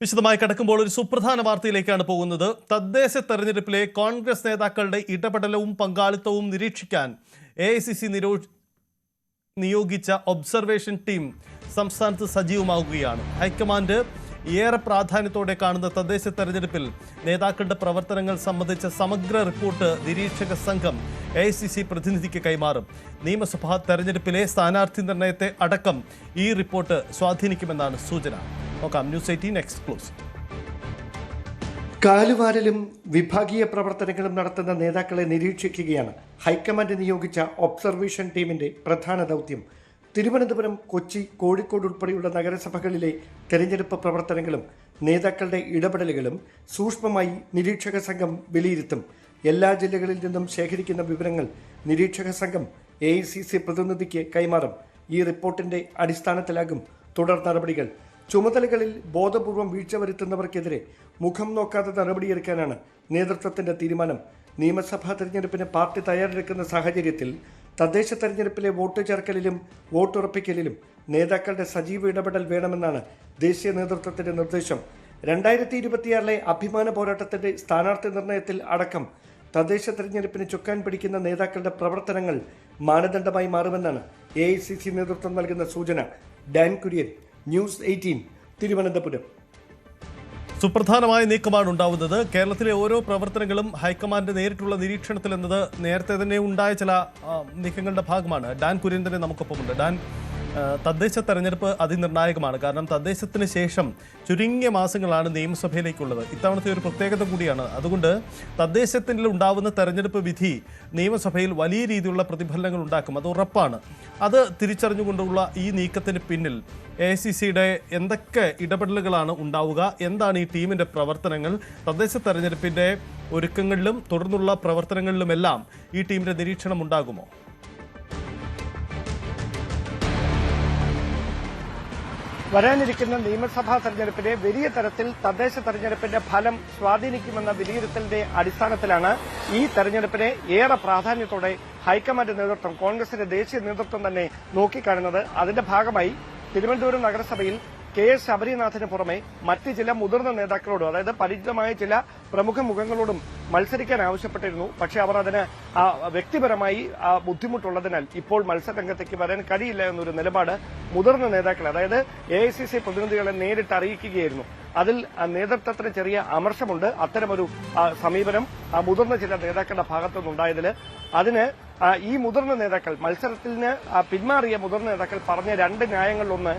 വിശദമായി കടക്കുമ്പോൾ ഒരു സുപ്രധാന വാർത്തയിലേക്കാണ് പോകുന്നത്. തദ്ദേശ തെരഞ്ഞെടുപ്പിലെ കോൺഗ്രസ് നേതാക്കളുടെ ഇടപെടലവും പങ്കാളിത്തവും നിരീക്ഷിക്കാൻ എ ഐ സി സി നിയോഗിച്ച ഒബ്സർവേഷൻ ടീം സംസ്ഥാനത്ത് സജീവമാവുകയാണ്. ഹൈക്കമാൻഡ് ഏറെ പ്രാധാന്യത്തോടെ കാണുന്ന തദ്ദേശ തെരഞ്ഞെടുപ്പിൽ നേതാക്കളുടെ പ്രവർത്തനങ്ങൾ സംബന്ധിച്ച സമഗ്ര റിപ്പോർട്ട് നിരീക്ഷക സംഘം എ പ്രതിനിധിക്ക് കൈമാറും. നിയമസഭാ തെരഞ്ഞെടുപ്പിലെ സ്ഥാനാർത്ഥി നിർണയത്തെ അടക്കം ഈ റിപ്പോർട്ട് സ്വാധീനിക്കുമെന്നാണ് സൂചന. നോക്കാം ന്യൂസ് എയ്റ്റീൻ എക്സ്ക്ലൂസ് കാലുവാരലും വിഭാഗീയ പ്രവർത്തനങ്ങളും നടത്തുന്ന നേതാക്കളെ നിരീക്ഷിക്കുകയാണ് ഹൈക്കമാൻഡ് നിയോഗിച്ച ഒബ്സർവേഷൻ ടീമിന്റെ പ്രധാന ദൗത്യം. തിരുവനന്തപുരം കൊച്ചി കോഴിക്കോട് ഉൾപ്പെടെയുള്ള നഗരസഭകളിലെ തെരഞ്ഞെടുപ്പ് പ്രവർത്തനങ്ങളും നേതാക്കളുടെ ഇടപെടലുകളും സൂക്ഷ്മമായി നിരീക്ഷക സംഘം വിലയിരുത്തും. എല്ലാ ജില്ലകളിൽ നിന്നും ശേഖരിക്കുന്ന വിവരങ്ങൾ നിരീക്ഷക സംഘം എ പ്രതിനിധിക്ക് കൈമാറും. ഈ റിപ്പോർട്ടിന്റെ അടിസ്ഥാനത്തിലാകും തുടർ നടപടികൾ. ചുമതലകളിൽ ബോധപൂർവം വീഴ്ച വരുത്തുന്നവർക്കെതിരെ മുഖം നോക്കാതെ നടപടിയെടുക്കാനാണ് നേതൃത്വത്തിന്റെ തീരുമാനം. നിയമസഭാ തെരഞ്ഞെടുപ്പിന് പാർട്ടി തയ്യാറെടുക്കുന്ന സാഹചര്യത്തിൽ തദ്ദേശ തെരഞ്ഞെടുപ്പിലെ വോട്ട് ചേർക്കലിലും വോട്ടുറപ്പിക്കലിലും നേതാക്കളുടെ സജീവ ഇടപെടൽ വേണമെന്നാണ് ദേശീയ നേതൃത്വത്തിന്റെ നിർദ്ദേശം. രണ്ടായിരത്തി ഇരുപത്തിയാറിലെ അഭിമാന പോരാട്ടത്തിന്റെ സ്ഥാനാർത്ഥി നിർണയത്തിൽ അടക്കം തദ്ദേശ തെരഞ്ഞെടുപ്പിന് ചുക്കാൻ പിടിക്കുന്ന നേതാക്കളുടെ പ്രവർത്തനങ്ങൾ മാനദണ്ഡമായി മാറുമെന്നാണ് എ നേതൃത്വം നൽകുന്ന സൂചന. Dan Kurian news eighteen Thiruvananthapuram. സുപ്രധാനമായ നീക്കമാണ് ഉണ്ടാവുന്നത്. കേരളത്തിലെ ഓരോ പ്രവർത്തനങ്ങളും ഹൈക്കമാൻഡ് നേരിട്ടുള്ള നിരീക്ഷണത്തിൽ എന്നത് നേരത്തെ തന്നെ ഉണ്ടായ ചില നീക്കങ്ങളുടെ ഭാഗമാണ്. ഡാൻ കുര്യൻ തന്നെ നമുക്കൊപ്പമുണ്ട്. ഡാൻ തദ്ദേശ തെരഞ്ഞെടുപ്പ് അതിനിർണായകമാണ്. കാരണം തദ്ദേശത്തിന് ശേഷം ചുരുങ്ങിയ മാസങ്ങളാണ് നിയമസഭയിലേക്കുള്ളത്. ഇത്തവണത്തെ ഒരു പ്രത്യേകത കൂടിയാണ്. അതുകൊണ്ട് തദ്ദേശത്തിൽ ഉണ്ടാവുന്ന തെരഞ്ഞെടുപ്പ് വിധി നിയമസഭയിൽ വലിയ രീതിയിലുള്ള പ്രതിഫലനങ്ങൾ ഉണ്ടാക്കും. അത് ഉറപ്പാണ്. അത് തിരിച്ചറിഞ്ഞുകൊണ്ടുള്ള ഈ നീക്കത്തിന് പിന്നിൽ എ സി സിയുടെ എന്തൊക്കെ ഇടപെടലുകളാണ് ഉണ്ടാവുക എന്താണ് ഈ ടീമിന്റെ പ്രവർത്തനങ്ങൾ തദ്ദേശ തെരഞ്ഞെടുപ്പിന്റെ ഒരുക്കങ്ങളിലും തുടർന്നുള്ള പ്രവർത്തനങ്ങളിലുമെല്ലാം ഈ ടീമിന്റെ നിരീക്ഷണം ഉണ്ടാകുമോ? വരാനിരിക്കുന്ന നിയമസഭാ തെരഞ്ഞെടുപ്പിനെ വലിയ തരത്തിൽ തദ്ദേശ തെരഞ്ഞെടുപ്പിന്റെ ഫലം സ്വാധീനിക്കുമെന്ന വിലയിരുത്തലിന്റെ അടിസ്ഥാനത്തിലാണ് ഈ തെരഞ്ഞെടുപ്പിനെ ഏറെ പ്രാധാന്യത്തോടെ ഹൈക്കമാൻഡ് നേതൃത്വം കോൺഗ്രസിന്റെ ദേശീയ നേതൃത്വം തന്നെ നോക്കിക്കാണുന്നത്. അതിന്റെ ഭാഗമായി തിരുവനന്തപുരം നഗരസഭയിൽ കെ എസ് ശബരിനാഥിന് പുറമെ മറ്റ് ചില മുതിർന്ന നേതാക്കളോടും അതായത് പരിചിതമായ ചില പ്രമുഖ മുഖങ്ങളോടും മത്സരിക്കാൻ ആവശ്യപ്പെട്ടിരുന്നു. പക്ഷേ അവർ അതിന് വ്യക്തിപരമായി ബുദ്ധിമുട്ടുള്ളതിനാൽ ഇപ്പോൾ മത്സരരംഗത്തേക്ക് വരാൻ കഴിയില്ല എന്നൊരു നിലപാട് മുതിർന്ന നേതാക്കൾ അതായത് എ ഐ സി സി പ്രതിനിധികളെ നേരിട്ട് അറിയിക്കുകയായിരുന്നു. അതിൽ നേതൃത്വത്തിന് ചെറിയ അമർഷമുണ്ട്. അത്തരമൊരു സമീപനം ആ, മുതിർന്ന ചില നേതാക്കളുടെ ഭാഗത്തുനിന്നുണ്ടായതിൽ അതിന് ഈ മുതിർന്ന നേതാക്കൾ മത്സരത്തിന് പിന്മാറിയ മുതിർന്ന നേതാക്കൾ പറഞ്ഞ രണ്ട് ന്യായങ്ങളിലൊന്ന്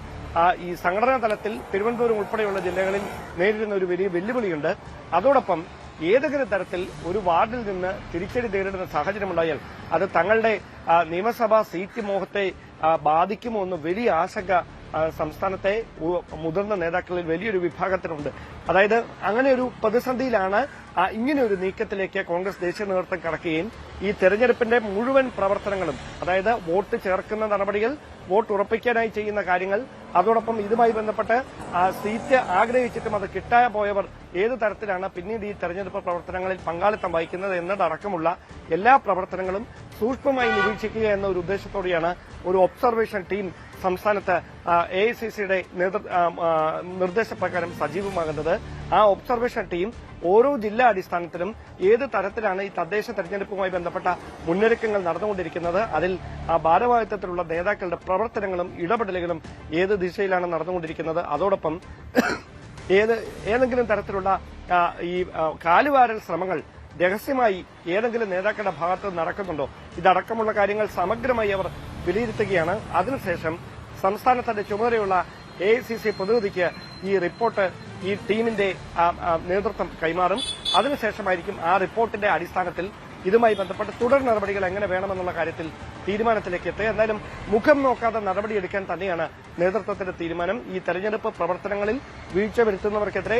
ഈ സംഘടനാ തലത്തിൽ തിരുവനന്തപുരം ഉൾപ്പെടെയുള്ള ജില്ലകളിൽ നേരിടുന്ന ഒരു വലിയ വെല്ലുവിളിയുണ്ട്. അതോടൊപ്പം ഏതെങ്കിലും തരത്തിൽ ഒരു വാർഡിൽ നിന്ന് തിരിച്ചടി നേരിടുന്ന സാഹചര്യമുണ്ടായാൽ അത് തങ്ങളുടെ നിയമസഭാ സീറ്റ് മോഹത്തെ ബാധിക്കുമോ എന്ന് വലിയ ആശങ്ക സംസ്ഥാനത്തെ മുതിർന്ന നേതാക്കളിൽ വലിയൊരു വിഭാഗത്തിനുണ്ട്. അതായത് അങ്ങനെ ഒരു പ്രതിസന്ധിയിലാണ് ഇങ്ങനെ ഒരു നീക്കത്തിലേക്ക് കോൺഗ്രസ് ദേശീയ നേതൃത്വം കടക്കുകയും ഈ തെരഞ്ഞെടുപ്പിന്റെ മുഴുവൻ പ്രവർത്തനങ്ങളും അതായത് വോട്ട് ചേർക്കുന്ന നടപടികൾ വോട്ട് ഉറപ്പിക്കാനായി ചെയ്യുന്ന കാര്യങ്ങൾ അതോടൊപ്പം ഇതുമായി ബന്ധപ്പെട്ട് സീറ്റ് ആഗ്രഹിച്ചിട്ടും അത് കിട്ടാതെ പോയവർ ഏത് തരത്തിലാണ് പിന്നീട് ഈ തെരഞ്ഞെടുപ്പ് പ്രവർത്തനങ്ങളിൽ പങ്കാളിത്തം വഹിക്കുന്നത് എന്നതടക്കമുള്ള എല്ലാ പ്രവർത്തനങ്ങളും സൂക്ഷ്മമായി നിരീക്ഷിക്കുക എന്ന ഒരു ഉദ്ദേശത്തോടെയാണ് ഒരു ഒബ്സർവേഷൻ ടീം സംസ്ഥാനത്ത് എ ഐ സി സിയുടെ നിർദ്ദേശപ്രകാരം സജീവമാകുന്നത്. ആ ഒബ്സർവേഷൻ ടീം ഓരോ ജില്ലാ അടിസ്ഥാനത്തിലും ഏത് തരത്തിലാണ് ഈ തദ്ദേശ തെരഞ്ഞെടുപ്പുമായി ബന്ധപ്പെട്ട മുന്നൊരുക്കങ്ങൾ നടന്നുകൊണ്ടിരിക്കുന്നത് അതിൽ ആ ഭാരവാഹിത്വത്തിലുള്ള നേതാക്കളുടെ പ്രവർത്തനങ്ങളും ഇടപെടലുകളും ഏത് ദിശയിലാണ് നടന്നുകൊണ്ടിരിക്കുന്നത് അതോടൊപ്പം ഏത് ഏതെങ്കിലും തരത്തിലുള്ള ഈ കാലുവാരൽ ശ്രമങ്ങൾ രഹസ്യമായി ഏതെങ്കിലും നേതാക്കളുടെ ഭാഗത്ത് നടക്കുന്നുണ്ടോ ഇതടക്കമുള്ള കാര്യങ്ങൾ സമഗ്രമായി അവർ വിലയിരുത്തുകയാണ്. അതിനുശേഷം സംസ്ഥാനത്തിന്റെ ചുമതലയുള്ള എ ഐ സി സി പ്രതിനിധിക്ക് ഈ റിപ്പോർട്ട് ഈ ടീമിന്റെ നേതൃത്വം കൈമാറും. അതിനുശേഷമായിരിക്കും ആ റിപ്പോർട്ടിന്റെ അടിസ്ഥാനത്തിൽ ഇതുമായി ബന്ധപ്പെട്ട് തുടർ നടപടികൾ എങ്ങനെ വേണമെന്നുള്ള കാര്യത്തിൽ തീരുമാനത്തിലേക്ക് എത്തുക. എന്തായാലും മുഖം നോക്കാതെ നടപടിയെടുക്കാൻ തന്നെയാണ് നേതൃത്വത്തിന്റെ തീരുമാനം. ഈ തെരഞ്ഞെടുപ്പ് പ്രവർത്തനങ്ങളിൽ വീഴ്ച വരുത്തുന്നവർക്കെതിരെ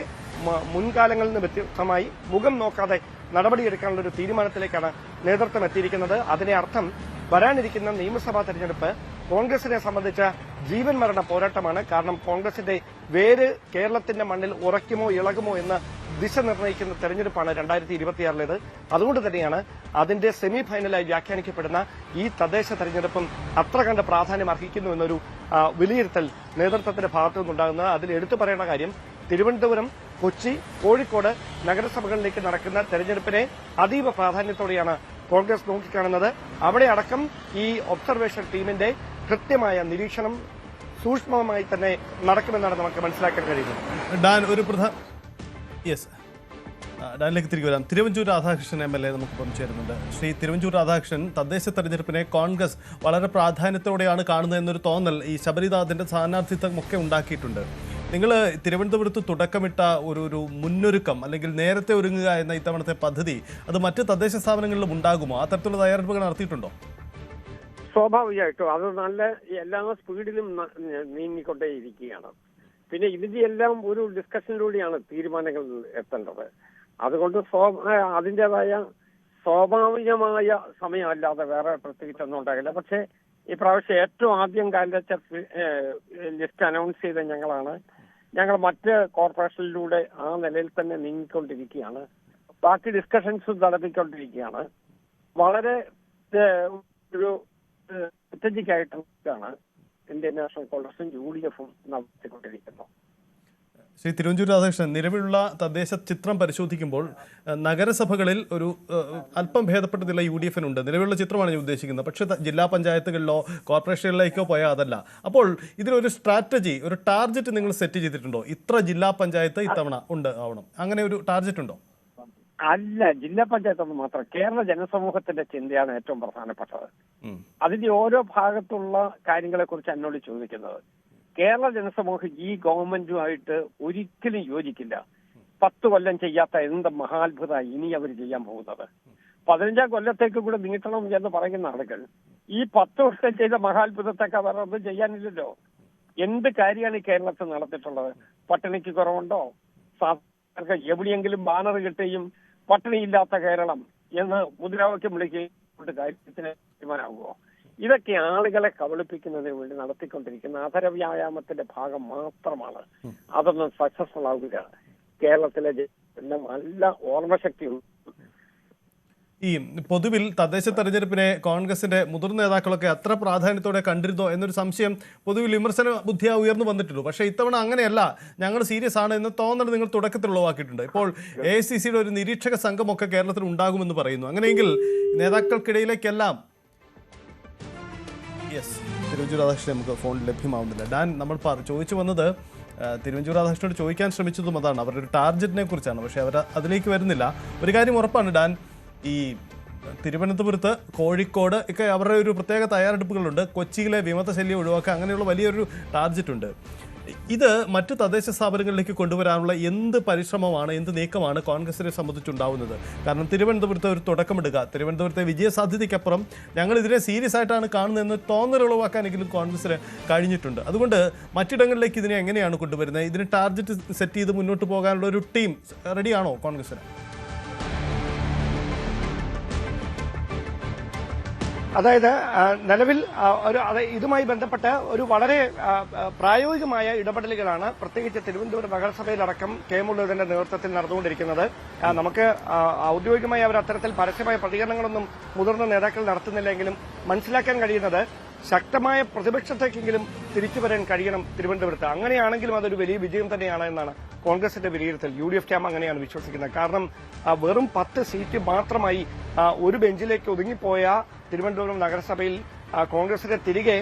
മുൻകാലങ്ങളിൽ നിന്ന് വ്യത്യസ്തമായി മുഖം നോക്കാതെ നടപടിയെടുക്കാനുള്ള ഒരു തീരുമാനത്തിലേക്കാണ് നേതൃത്വം എത്തിയിരിക്കുന്നത്. അതിനെ അർത്ഥം വരാനിരിക്കുന്ന നിയമസഭാ തെരഞ്ഞെടുപ്പ് കോൺഗ്രസിനെ സംബന്ധിച്ച ജീവൻ മരണ പോരാട്ടമാണ്. കാരണം കോൺഗ്രസിന്റെ വേര് കേരളത്തിന്റെ മണ്ണിൽ ഉറയ്ക്കുമോ ഇളകുമോ എന്ന് ദിശ നിർണയിക്കുന്ന തെരഞ്ഞെടുപ്പാണ് രണ്ടായിരത്തി ഇരുപത്തിയാറിലേത് അതുകൊണ്ട് തന്നെയാണ് അതിന്റെ സെമി ഫൈനലായി വ്യാഖ്യാനിക്കപ്പെടുന്ന ഈ തദ്ദേശ തെരഞ്ഞെടുപ്പും അത്ര കണ്ട പ്രാധാന്യം അർഹിക്കുന്നു എന്നൊരു വിലയിരുത്തൽ നേതൃത്വത്തിന്റെ ഭാഗത്തു നിന്നുണ്ടാകുന്നത് അതിൽ എടുത്തു പറയേണ്ട കാര്യം തിരുവനന്തപുരം കൊച്ചി കോഴിക്കോട് നഗരസഭകളിലേക്ക് നടക്കുന്ന തെരഞ്ഞെടുപ്പിനെ അതീവ പ്രാധാന്യത്തോടെയാണ് കോൺഗ്രസ് നോക്കിക്കാണുന്നത്. അവിടെ അടക്കം ഈ ഒബ്സർവേഷൻ ടീമിന്റെ കൃത്യമായ നിരീക്ഷണം സൂക്ഷ്മമായി തന്നെ നടക്കുമെന്നാണ് നമുക്ക് മനസ്സിലാക്കാൻ കഴിയുന്നത്. ഡാൻ ഒരു യെസ് ഡാനിലേക്ക് തിരികെ വരാം. Thiruvanchoor Radhakrishnan M L A നമുക്കിപ്പം ചേരുന്നുണ്ട്. ശ്രീ തിരുവഞ്ചൂർ രാധാകൃഷ്ണൻ തദ്ദേശ തെരഞ്ഞെടുപ്പിനെ കോൺഗ്രസ് വളരെ പ്രാധാന്യത്തോടെയാണ് കാണുന്നത് എന്നൊരു തോന്നൽ ഈ ശബരിനാഥിന്റെ സ്ഥാനാർത്ഥിത്വം ഒക്കെ ഉണ്ടാക്കിയിട്ടുണ്ട്. നിങ്ങൾ തിരുവനന്തപുരത്ത് തുടക്കമിട്ട ഒരു ഒരു മുന്നൊരുക്കം അല്ലെങ്കിൽ നേരത്തെ ഒരുങ്ങുക എന്ന ഇത്തവണത്തെ പദ്ധതി അത് മറ്റ് തദ്ദേശ സ്ഥാപനങ്ങളിലും ഉണ്ടാകുമോ? ആ തരത്തിലുള്ള തയ്യാറെടുപ്പുകൾ നടത്തിയിട്ടുണ്ടോ? സ്വാഭാവികമായിട്ടും. അത് നല്ല എല്ലാ സ്പീഡിലും നീങ്ങിക്കൊണ്ടേയിരിക്കുകയാണ്. പിന്നെ ഇതിന്റെ എല്ലാം ഒരു ഡിസ്കഷനിലൂടെയാണ് തീരുമാനങ്ങൾ എത്തേണ്ടത്. അതുകൊണ്ട് അതിന്റെതായ സ്വാഭാവികമായ സമയമല്ലാതെ വേറെ പ്രത്യേകിച്ചൊന്നും ഉണ്ടാകില്ല. പക്ഷേ ഈ പ്രാവശ്യം ഏറ്റവും ആദ്യം കാലിച്ച ലിസ്റ്റ് അനൗൺസ് ചെയ്ത ഞങ്ങളാണ് ഞങ്ങൾ മറ്റ് കോർപ്പറേഷനിലൂടെ ആ നിലയിൽ തന്നെ നീങ്ങിക്കൊണ്ടിരിക്കുകയാണ്. ബാക്കി ഡിസ്കഷൻസ് നടത്തിക്കൊണ്ടിരിക്കുകയാണ്. വളരെ ഒരു സ്ട്രാറ്റജിക് ആയിട്ടാണ് ഇന്ത്യൻ നാഷണൽ കോൺഗ്രസും യു ഡി എഫും നടത്തിക്കൊണ്ടിരിക്കുന്നത്. ശ്രീ തിരുവഞ്ചൂർ രാധാകൃഷ്ണൻ നിലവിലുള്ള തദ്ദേശ ചിത്രം പരിശോധിക്കുമ്പോൾ നഗരസഭകളിൽ ഒരു അല്പം ഭേദപ്പെട്ട നില യു ഡി എഫിനുണ്ട് നിലവിലുള്ള ചിത്രമാണ് ഞാൻ ഉദ്ദേശിക്കുന്നത്. പക്ഷേ ജില്ലാ പഞ്ചായത്തുകളിലോ കോർപ്പറേഷനുകളിലേക്കോ പോയാൽ അതല്ല അപ്പോൾ ഇതിനൊരു സ്ട്രാറ്റജി ഒരു ടാർഗറ്റ് നിങ്ങൾ സെറ്റ് ചെയ്തിട്ടുണ്ടോ? ഇത്ര ജില്ലാ പഞ്ചായത്ത് ഇത്തവണ ഉണ്ട് ആവണം. അങ്ങനെ ഒരു ടാർഗറ്റ് ഉണ്ടോ? അല്ല ജില്ലാ പഞ്ചായത്ത് ഒന്ന് മാത്രം. കേരള ജനസമൂഹത്തിന്റെ ചിന്തയാണ് ഏറ്റവും പ്രധാനപ്പെട്ടത്. അതിന്റെ ഓരോ ഭാഗത്തുള്ള കാര്യങ്ങളെ കുറിച്ച് എന്നോട് ചോദിക്കുന്നത്. കേരള ജനസമൂഹം ഈ ഗവൺമെന്റുമായിട്ട് ഒരിക്കലും യോജിക്കില്ല. പത്ത് കൊല്ലം ചെയ്യാത്ത എന്ത് മഹാത്ഭുത ഇനി അവർ ചെയ്യാൻ പോകുന്നത്. പതിനഞ്ചാം കൊല്ലത്തേക്ക് കൂടെ നീട്ടണം എന്ന് പറയുന്ന ആളുകൾ ഈ പത്ത് വർഷം ചെയ്ത മഹാത്ഭുതത്തൊക്കെ അവർ ഒന്നും ചെയ്യാനില്ലല്ലോ. എന്ത് കാര്യമാണ് കേരളത്തിൽ നടത്തിയിട്ടുള്ളത് പട്ടിണിക്ക് കുറവുണ്ടോ? സാധാരണ എവിടെയെങ്കിലും ബാനർ കിട്ടുകയും പട്ടിണിയില്ലാത്ത കേരളം എന്ന് മുദ്രാവാക്യം വിളിക്കുകയും കാര്യത്തിന് തീരുമാനമാകുമോ ഇതൊക്കെ ആളുകളെ കബളിപ്പിക്കുന്നതിന് വേണ്ടി നടത്തിക്കൊണ്ടിരിക്കുന്ന അധര വ്യായാമത്തിന്റെ ഭാഗം മാത്രമാണ്. അതൊന്നും സക്സസ്ഫുൾ ആവുക കേരളത്തിലെ നല്ല ഓർമ്മശക്തിയുള്ള ഈ പൊതുവിൽ തദ്ദേശ തെരഞ്ഞെടുപ്പിനെ കോൺഗ്രസിന്റെ മുതിർന്ന നേതാക്കളൊക്കെ അത്ര പ്രാധാന്യത്തോടെ കണ്ടിരുന്നോ എന്നൊരു സംശയം പൊതുവിൽ വിമർശന ബുദ്ധിയാ ഉയർന്നു വന്നിട്ടുള്ളൂ. പക്ഷേ ഇത്തവണ അങ്ങനെയല്ല. ഞങ്ങൾ സീരിയസ് ആണ് എന്ന് തോന്നൽ നിങ്ങൾ തുടക്കത്തിൽ ഉളവാക്കിയിട്ടുണ്ട്. ഇപ്പോൾ എ ഐ സി സിയുടെ ഒരു നിരീക്ഷക സംഘമൊക്കെ കേരളത്തിൽ ഉണ്ടാകുമെന്ന് പറയുന്നു. അങ്ങനെയെങ്കിൽ നേതാക്കൾക്കിടയിലേക്കെല്ലാം യെസ് തിരുവഞ്ചൂർ രാധാകൃഷ്ണൻ നമുക്ക് ഫോൺ ലഭ്യമാവുന്നില്ല. ഡാൻ നമ്മൾ ചോദിച്ചു വന്നത് തിരുവഞ്ചൂർ രാധാകൃഷ്ണനോട് ചോദിക്കാൻ ശ്രമിച്ചതും അതാണ്. അവരുടെ ഒരു ടാർഗറ്റിനെ കുറിച്ചാണ്. പക്ഷേ അവർ അതിലേക്ക് വരുന്നില്ല. ഒരു കാര്യം ഉറപ്പാണ് ഡാൻ ഈ തിരുവനന്തപുരത്ത് കോഴിക്കോട് ഒക്കെ അവരുടെ ഒരു പ്രത്യേക തയ്യാറെടുപ്പുകളുണ്ട്. കൊച്ചിയിലെ വിമതശല്യം ഒഴിവാക്കുക അങ്ങനെയുള്ള വലിയൊരു ടാർഗറ്റ് ഉണ്ട് ഇത് മറ്റു തദ്ദേശ സ്ഥാപനങ്ങളിലേക്ക് കൊണ്ടുവരാനുള്ള എന്ത് പരിശ്രമമാണ് എന്ത് നീക്കമാണ് കോൺഗ്രസിനെ സംബന്ധിച്ചുണ്ടാവുന്നത്? കാരണം തിരുവനന്തപുരത്ത് ഒരു തുടക്കമിടുക തിരുവനന്തപുരത്തെ വിജയസാധ്യതയ്ക്കപ്പുറം ഞങ്ങൾ ഇതിനെ സീരിയസ് ആയിട്ടാണ് കാണുന്നതെന്ന് തോന്നൽ ഉളവാക്കാനെങ്കിലും കോൺഗ്രസിന് കഴിഞ്ഞിട്ടുണ്ട്. അതുകൊണ്ട് മറ്റിടങ്ങളിലേക്ക് ഇതിനെ എങ്ങനെയാണ് കൊണ്ടുവരുന്നത്? ഇതിന് ടാർഗറ്റ് സെറ്റ് ചെയ്ത് മുന്നോട്ട് പോകാനുള്ള ഒരു ടീം റെഡിയാണോ കോൺഗ്രസിന്? അതായത് നിലവിൽ ഒരു ഇതുമായി ബന്ധപ്പെട്ട് ഒരു വളരെ പ്രായോഗികമായ ഇടപെടലുകളാണ് പ്രത്യേകിച്ച് തിരുവനന്തപുരം നഗരസഭയിലടക്കം കെ മുരളീധരന്റെ നേതൃത്വത്തിൽ നടന്നുകൊണ്ടിരിക്കുന്നത്. നമുക്ക് ഔദ്യോഗികമായി അവർ അത്തരത്തിൽ പരസ്യമായ പ്രതികരണങ്ങളൊന്നും മുതിർന്ന നേതാക്കൾ നടത്തുന്നില്ലെങ്കിലും മനസ്സിലാക്കാൻ കഴിയുന്നത് ശക്തമായ പ്രതിപക്ഷത്തേക്കെങ്കിലും തിരിച്ചു വരാൻ കഴിയണം തിരുവനന്തപുരത്ത്. അങ്ങനെയാണെങ്കിലും അതൊരു വലിയ വിജയം തന്നെയാണ് എന്നാണ് കോൺഗ്രസിന്റെ വിലയിരുത്തൽ. യു ഡി എഫ് ക്യാമ്പ് അങ്ങനെയാണ് വിശ്വസിക്കുന്നത്. കാരണം വെറും പത്ത് സീറ്റ് മാത്രമായി ഒരു ബെഞ്ചിലേക്ക് ഒതുങ്ങിപ്പോയ തിരുവനന്തപുരം നഗരസഭയിൽ കോൺഗ്രസിനെ തിരികെ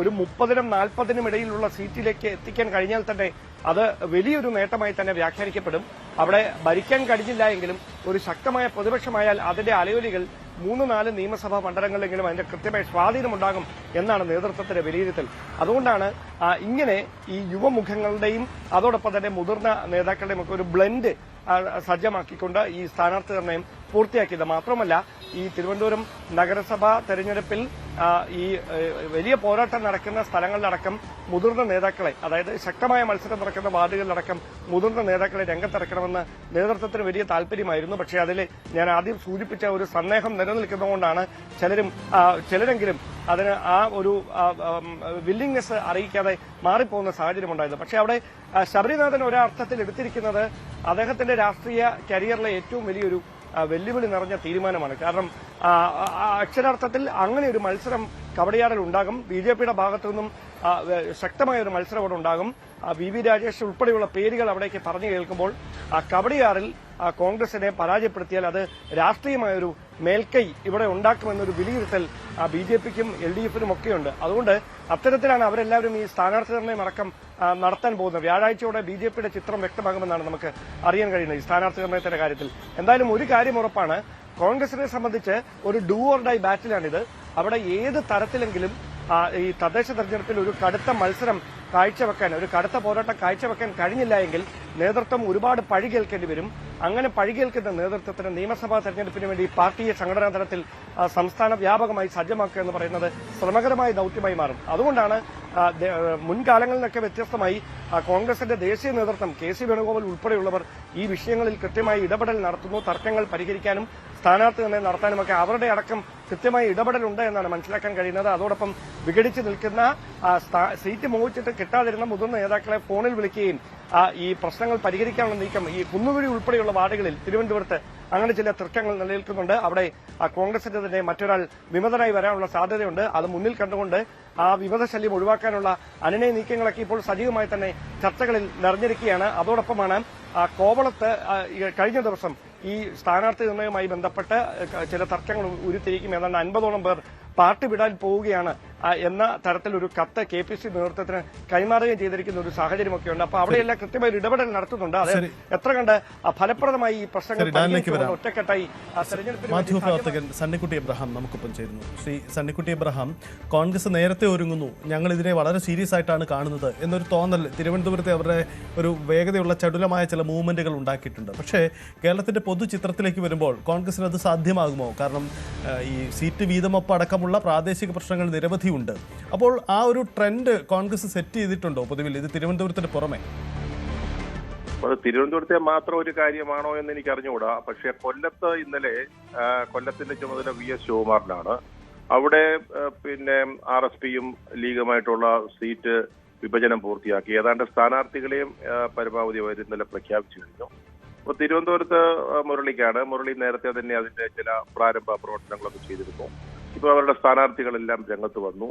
ഒരു മുപ്പതിനും നാൽപ്പതിനും ഇടയിലുള്ള സീറ്റിലേക്ക് എത്തിക്കാൻ കഴിഞ്ഞാൽ തന്നെ അത് വലിയൊരു നേട്ടമായി തന്നെ വ്യാഖ്യാനിക്കപ്പെടും. അവിടെ ഭരിക്കാൻ കഴിഞ്ഞില്ല എങ്കിലും ഒരു ശക്തമായ പ്രതിപക്ഷമായാൽ അതിന്റെ അലയൊലികൾ മൂന്ന് നാല് നിയമസഭാ മണ്ഡലങ്ങളിലെങ്കിലും അതിന്റെ കൃത്യമായ സ്വാധീനമുണ്ടാകും എന്നാണ് നേതൃത്വത്തിന്റെ വിലയിരുത്തൽ. അതുകൊണ്ടാണ് ഇങ്ങനെ ഈ യുവമുഖങ്ങളുടെയും അതോടൊപ്പം തന്നെ മുതിർന്ന നേതാക്കളുടെയും ഒക്കെ ഒരു ബ്ലെൻഡ് സജ്ജമാക്കിക്കൊണ്ട് ഈ സ്ഥാനാർത്ഥി നിർണയം പൂർത്തിയാക്കിയത്. മാത്രമല്ല ഈ തിരുവനന്തപുരം നഗരസഭാ തെരഞ്ഞെടുപ്പിൽ ഈ വലിയ പോരാട്ടം നടക്കുന്ന സ്ഥലങ്ങളിലടക്കം മുതിർന്ന നേതാക്കളെ അതായത് ശക്തമായ മത്സരം നടക്കുന്ന വാർഡുകളിലടക്കം മുതിർന്ന നേതാക്കളെ രംഗത്തിറക്കണമെന്ന് നേതൃത്വത്തിന് വലിയ താല്പര്യമായിരുന്നു. പക്ഷേ അതിൽ ഞാൻ ആദ്യം സൂചിപ്പിച്ച ഒരു സന്ദേഹം നിലനിൽക്കുന്നതുകൊണ്ടാണ് ചിലരും ചിലരെങ്കിലും അതിന് ആ ഒരു വില്ലിങ്നെസ് അറിയിക്കാതെ മാറിപ്പോകുന്ന സാഹചര്യം ഉണ്ടായത് പക്ഷേ അവിടെ ശബരിനാഥൻ ഒരർത്ഥത്തിൽ എടുത്തിരിക്കുന്നത് അദ്ദേഹത്തിന്റെ രാഷ്ട്രീയ കരിയറിലെ ഏറ്റവും വലിയൊരു വെല്ലുവിളി നിറഞ്ഞ തീരുമാനമാണ്. കാരണം അക്ഷരാർത്ഥത്തിൽ അങ്ങനെ ഒരു മത്സരം കവടിയാടൽ ഉണ്ടാകും. ബി ജെ പിയുടെ ഭാഗത്തു നിന്നും ശക്തമായ ഒരു മത്സരം അവിടെ ഉണ്ടാകും. വി. വി. രാജേഷ് ഉൾപ്പെടെയുള്ള പേരുകൾ അവിടേക്ക് പറഞ്ഞു കേൾക്കുമ്പോൾ കബഡിയാറിൽ കോൺഗ്രസിനെ പരാജയപ്പെടുത്തിയാൽ അത് രാഷ്ട്രീയമായൊരു മേൽക്കൈ ഇവിടെ ഉണ്ടാക്കുമെന്നൊരു വിലയിരുത്തൽ ബി. ജെ. പിക്കും എൽ. ഡി. എഫിനും ഒക്കെയുണ്ട്. അതുകൊണ്ട് അത്തരത്തിലാണ് അവരെല്ലാവരും ഈ സ്ഥാനാർത്ഥി നിർണയം അടക്കം നടത്താൻ പോകുന്നത്. വ്യാഴാഴ്ചയോടെ ബി. ജെ. പിയുടെ ചിത്രം വ്യക്തമാകുമെന്നാണ് നമുക്ക് അറിയാൻ കഴിയുന്നത് ഈ സ്ഥാനാർത്ഥി നിർണയത്തിന്റെ കാര്യത്തിൽ. എന്തായാലും ഒരു കാര്യം ഉറപ്പാണ്. കോൺഗ്രസിനെ സംബന്ധിച്ച് ഒരു ഡൂ ഓർ ഡൈ ബാറ്റിലാണിത്. അവിടെ ഏത് തരത്തിലെങ്കിലും ഈ തദ്ദേശ തെരഞ്ഞെടുപ്പിൽ ഒരു കടുത്ത മത്സരം കാഴ്ചവെക്കാൻ ഒരു കടുത്ത പോരാട്ടം കാഴ്ചവെക്കാൻ കഴിഞ്ഞില്ല എങ്കിൽ നേതൃത്വം ഒരുപാട് പഴി കേൾക്കേണ്ടി വരും. അങ്ങനെ പഴികേൽക്കുന്ന നേതൃത്വത്തിന് നിയമസഭാ തെരഞ്ഞെടുപ്പിന് വേണ്ടി പാർട്ടിയെ സംഘടനാ തലത്തിൽ സംസ്ഥാന വ്യാപകമായി സജ്ജമാക്കുക എന്ന് പറയുന്നത് ശ്രമകരമായ ദൌത്യമായി മാറും. അതുകൊണ്ടാണ് മുൻകാലങ്ങളിൽ നിന്നൊക്കെ വ്യത്യസ്തമായി കോൺഗ്രസിന്റെ ദേശീയ നേതൃത്വം കെ സി വേണുഗോപാൽ ഉൾപ്പെടെയുള്ളവർ ഈ വിഷയങ്ങളിൽ കൃത്യമായി ഇടപെടൽ നടത്തുന്നു തർക്കങ്ങൾ പരിഹരിക്കാനും സ്ഥാനാർത്ഥി നിർണയം നടത്താനുമൊക്കെ അവരുടെ അടക്കം കൃത്യമായ ഇടപെടലുണ്ട് എന്നാണ് മനസ്സിലാക്കാൻ കഴിയുന്നത്. അതോടൊപ്പം വിഘടിച്ച് നിൽക്കുന്ന സീറ്റ് മോഹിച്ചിട്ട് കിട്ടാതിരുന്ന മുതിർന്ന നേതാക്കളെ ഫോണിൽ വിളിക്കുകയും ഈ പ്രശ്നങ്ങൾ പരിഹരിക്കാനുള്ള നീക്കം ഈ കുന്നുകുഴി ഉൾപ്പെടെയുള്ള വാർഡുകളിൽ തിരുവനന്തപുരത്ത് അങ്ങനെ ചില തർക്കങ്ങൾ നിലനിൽക്കുന്നുണ്ട്. അവിടെ കോൺഗ്രസിന്റെ തന്നെ മറ്റൊരാൾ വിമതനായി വരാനുള്ള സാധ്യതയുണ്ട്. അത് മുന്നിൽ കണ്ടുകൊണ്ട് ആ വിമത ശല്യം ഒഴിവാക്കാനുള്ള അനുനയ നീക്കങ്ങളൊക്കെ ഇപ്പോൾ സജീവമായി തന്നെ ചർച്ചകളിൽ നിറഞ്ഞിരിക്കുകയാണ്. അതോടൊപ്പമാണ് കോവളത്ത് കഴിഞ്ഞ ദിവസം ഈ സ്ഥാനാർത്ഥി നിർണയവുമായി ബന്ധപ്പെട്ട് ചില തർക്കങ്ങൾ ഉരുത്തിരിക്കും. ഏതാണ്ട് അൻപതോളം പേർ പാർട്ടി വിടാൻ പോവുകയാണ്. എന്ന തരത്തിലൊരു കത്ത് കെ പി സി നേതൃത്വത്തിന് കൈമാറുകയും ചെയ്തിരിക്കുന്ന ഒരു സാഹചര്യമൊക്കെ ഉണ്ട് അപ്പൊ അവിടെയെല്ലാം കൃത്യമായി ഒരു ഇടപെടൽ നടത്തുന്നുണ്ട്. അത് എത്ര കണ്ട് ഫലപ്രദമായി ഈ പ്രശ്നങ്ങൾ. ഒറ്റക്കെട്ടായി മാധ്യമപ്രവർത്തകൻ സണ്ണിക്കുട്ടി എബ്രഹാം നമുക്കൊപ്പം ചേരുന്നു. ശ്രീ സണ്ണിക്കുട്ടി എബ്രഹാം കോൺഗ്രസ് നേരത്തെ ഒരുങ്ങുന്നു. ഞങ്ങൾ ഇതിനെ വളരെ സീരിയസ് ആയിട്ടാണ് കാണുന്നത് എന്നൊരു തോന്നൽ തിരുവനന്തപുരത്തെ അവരുടെ ഒരു വേഗതയുള്ള ചടുലമായ ചില മൂവ്മെന്റുകൾ ഉണ്ടാക്കിയിട്ടുണ്ട്. പക്ഷേ കേരളത്തിന്റെ പൊതുചിത്രത്തിലേക്ക് വരുമ്പോൾ കോൺഗ്രസിന് അത് സാധ്യമാകുമോ? കാരണം ഈ സീറ്റ് വീതമൊപ്പം അടക്കമുള്ള പ്രാദേശിക പ്രശ്നങ്ങൾ നിരവധിയുണ്ട് അപ്പോൾ ആ ഒരു ട്രെൻഡ് കോൺഗ്രസ് സെറ്റ് ചെയ്തിട്ടുണ്ടോ പൊതുവിൽ? ഇത് തിരുവനന്തപുരത്തിന് പുറമെ. അത് തിരുവനന്തപുരത്തെ മാത്രം ഒരു കാര്യമാണോ എന്ന് എനിക്ക് അറിഞ്ഞുകൂടാ പക്ഷേ കൊല്ലത്ത് ഇന്നലെ കൊല്ലത്തിന്റെ ചുമതല വി എസ് ശിവകുമാറിനാണ്. അവിടെ പിന്നെ ആർ എസ് പിയും ലീഗുമായിട്ടുള്ള സീറ്റ് വിഭജനം പൂർത്തിയാക്കി. ഏതാണ്ട് സ്ഥാനാർത്ഥികളെയും പരമാവധി അവർ ഇന്നലെ പ്രഖ്യാപിച്ചു കഴിഞ്ഞു അപ്പൊ തിരുവനന്തപുരത്ത് മുരളിക്കാണ്. മുരളി നേരത്തെ തന്നെ അതിന്റെ ചില പ്രാരംഭ പ്രവർത്തനങ്ങളൊക്കെ ചെയ്തിരുന്നു. ഇപ്പൊ അവരുടെ സ്ഥാനാർത്ഥികളെല്ലാം രംഗത്ത് വന്നു.